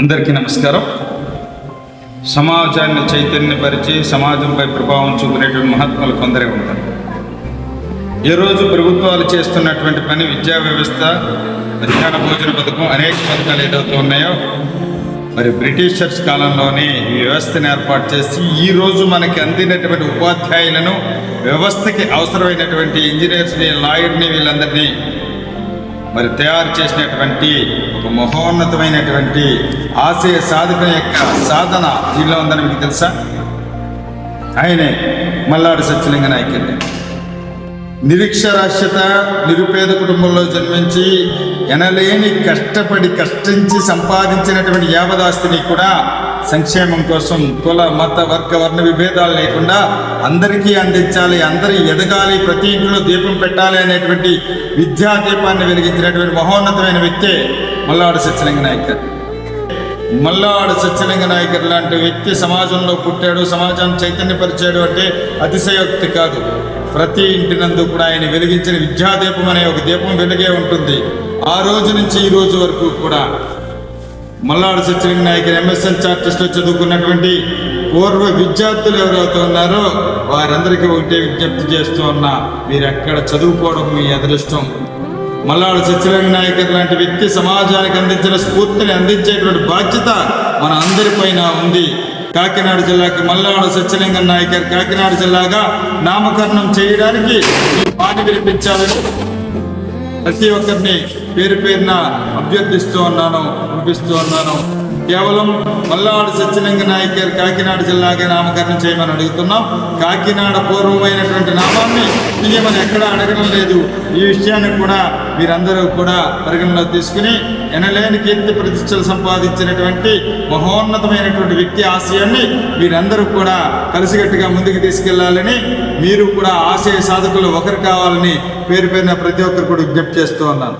అందరికీ నమస్కారం. సమాజాన్ని చైతన్యపరిచి సమాజంపై ప్రభావం చూపినటువంటి మహాత్ములు కొందరే ఉంటారు. ఈరోజు ప్రభుత్వాలు చేస్తున్నటువంటి పని విద్యా వ్యవస్థ మధ్యాహ్న భోజన పథకం అనేక పథకాలు ఏదైతే ఉన్నాయో మరి బ్రిటిషర్స్ కాలంలోనే ఈ వ్యవస్థను ఏర్పాటు చేసి ఈరోజు మనకి అందినటువంటి ఉపాధ్యాయులను వ్యవస్థకి అవసరమైనటువంటి ఇంజనీర్స్ని లాయర్ని వీళ్ళందరినీ మరి తయారు చేసినటువంటి ఒక మహోన్నతమైనటువంటి ఆశయ సాధకుని యొక్క సాధన దీనిలో ఉందని మీకు తెలుసా? ఆయనే మల్లాడు సత్యలింగ నాయకుడి. నిరీక్షరాస్యత నిరుపేద కుటుంబంలో జన్మించి ఎనలేని కష్టపడి కష్టించి సంపాదించినటువంటి యావదాస్తిని కూడా సంక్షేమం కోసం కుల మత వర్గ వర్ణ విభేదాలు లేకుండా అందరికీ అందించాలి అందరి ఎదగాలి ప్రతి ఇంట్లో దీపం పెట్టాలి అనేటువంటి విద్యా దీపాన్ని వెలిగించినటువంటి మహోన్నతమైన వ్యక్తే మల్లాడు సత్యలింగ నాయకర్. మల్లాడు సత్యలింగ నాయకర్ లాంటి వ్యక్తి సమాజంలో పుట్టాడు సమాజాన్ని చైతన్యపరిచాడు అంటే అతిశయోక్తి కాదు. ప్రతి ఇంటి నందు కూడా ఆయన వెలిగించిన విద్యాదీపం అనే ఒక దీపం వెలిగే ఉంటుంది. ఆ రోజు నుంచి ఈ రోజు వరకు కూడా మల్లాడు సత్యలింగ నాయకులు ఎంఎస్ఎన్ చార్టిస్ట్లో చదువుకున్నటువంటి పూర్వ విద్యార్థులు ఎవరైతే ఉన్నారో వారందరికీ ఒకటే విజ్ఞప్తి చేస్తూ ఉన్నా మీరు ఎక్కడ చదువుకోవడం మీ అదృష్టం. మల్లాడు సత్యలింగ నాయకర్ లాంటి వ్యక్తి సమాజానికి అందించిన స్ఫూర్తిని అందించేటువంటి బాధ్యత మన అందరిపైన ఉంది. కాకినాడ జిల్లాకి మల్లాడు సత్యలింగ నాయకర్ కాకినాడ జిల్లాగా నామకరణం చేయడానికి ఈ పాట వినిపించాలని ప్రతి ఒక్కరిని పేరు పేరున అభ్యర్థిస్తూ ఉన్నాను పంపిస్తూ ఉన్నాను. కేవలం మల్లాడు సత్యలింగ నాయకర్ కాకినాడ జిల్లాగా నామకరణం చేయమని అడుగుతున్నాం. కాకినాడ పూర్వమైనటువంటి నామాన్ని తీయమని ఎక్కడా అడగడం లేదు. ఈ విషయాన్ని కూడా మీరందరూ కూడా పరిగణలో తీసుకుని ఎనలేని కీర్తి ప్రతిష్టలు సంపాదించినటువంటి మహోన్నతమైనటువంటి వ్యక్తి ఆశయాన్ని మీరందరూ కూడా కలిసికట్టుగా ముందుకు తీసుకెళ్ళాలని మీరు కూడా ఆశయ సాధకులు ఒకరు కావాలని పేరు పేరున ప్రతి ఒక్కరు కూడా విజ్ఞప్తి చేస్తూ ఉన్నాను.